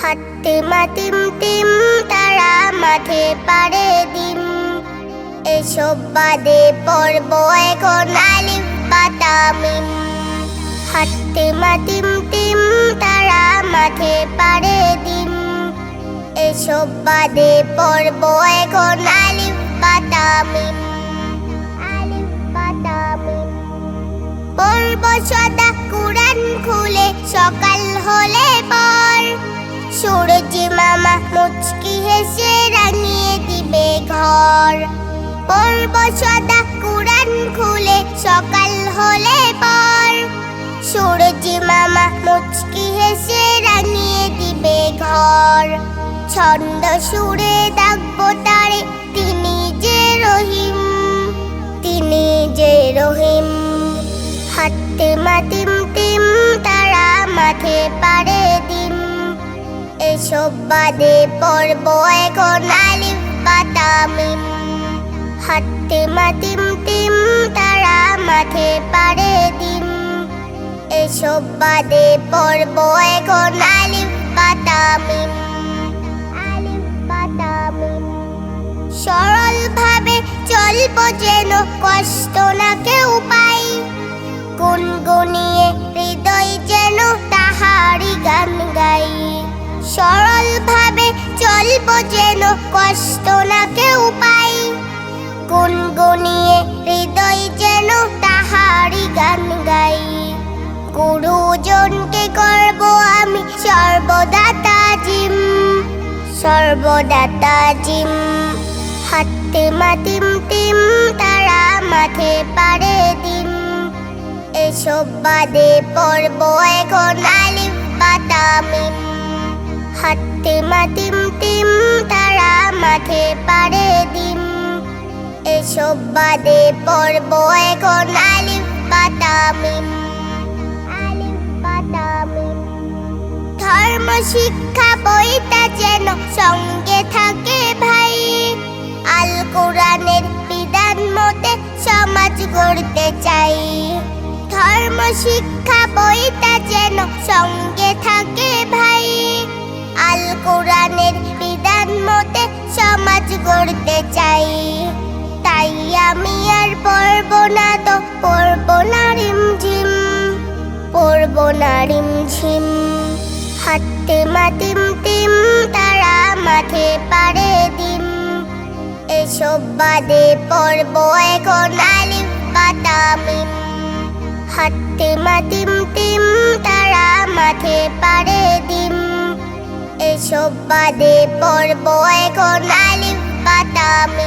হাতে মাতিম টিম, তারা মাঠে পারে দিম। এসব বাদে পর্ব এখন আলিফ বাতামিম হাতে মাতিম টিম, তারা মাঠে পারে দিম। এসব বাদে পর্ব এখন আলিফ বাতামিম পড়ব সদা কুরআন খুলে, সকাল মুচকি হেসে রাঙিয়ে দিবে ঘর। পড়ব সদা কুরআন খুলে, সকাল হলে পর। সূরজি মামা মুচকি হেসে রাঙিয়ে দিবে ঘর। ছন্দ সুরে ডাকবো তারে, তিনি যে রহিম, তিনি যে রহিম। হাতে মাতিম টিম তারা মাঠে পারে দিম এসব বাদে পর্ব এখন আলিফ বাতামিম হাতে মাতিম টিম তারা মাঠে পারে দিম। এসব বাদে পর্ব এখন আলিফ বাতামিম আলিফ বাতামিম সরল ভাবে চলবো যেন কষ্ট না কেউ পাই সরল ভাবে চলবো যেন কষ্ট না কেউ পাই। গুনগুনিয়ে হৃদয় যেন তাহারি গান গাই। গুরুজনকে করব আমি সর্বদা তাজিম সর্বদা তাজিম হাতে মাতিম টিম তারা মাঠে পারে দিম। এসব বাদে পর্ব এখন আলিফ বাতামিম। হাতে মাতিম টিম, তারা মাঠে পারে দিম। এসব বাদে পর্ব এখন আলিফ বাতামিম ধর্ম শিক্ষা বইটা যেন সঙ্গে থাকে ভাই। আল কোরআনের বিধান মতে সমাজ গড়তে চাই। ধর্ম শিক্ষা বইটা যেন সঙ্গে গড়তে চাই। তাই আমি আর পড়ব না তো, পড়ব না রিমঝিম, পড়ব না রিমঝিম। হাতে মাতিম টিম তারা মাঠে পারে দিম। এসব বাদে পর্ব এখন আলিফ বাতামিম হাতে মাতিম টিম তারা মাঠে পারে দিম। এসব বাদে পর্ব এখন আলিফ বাতামিম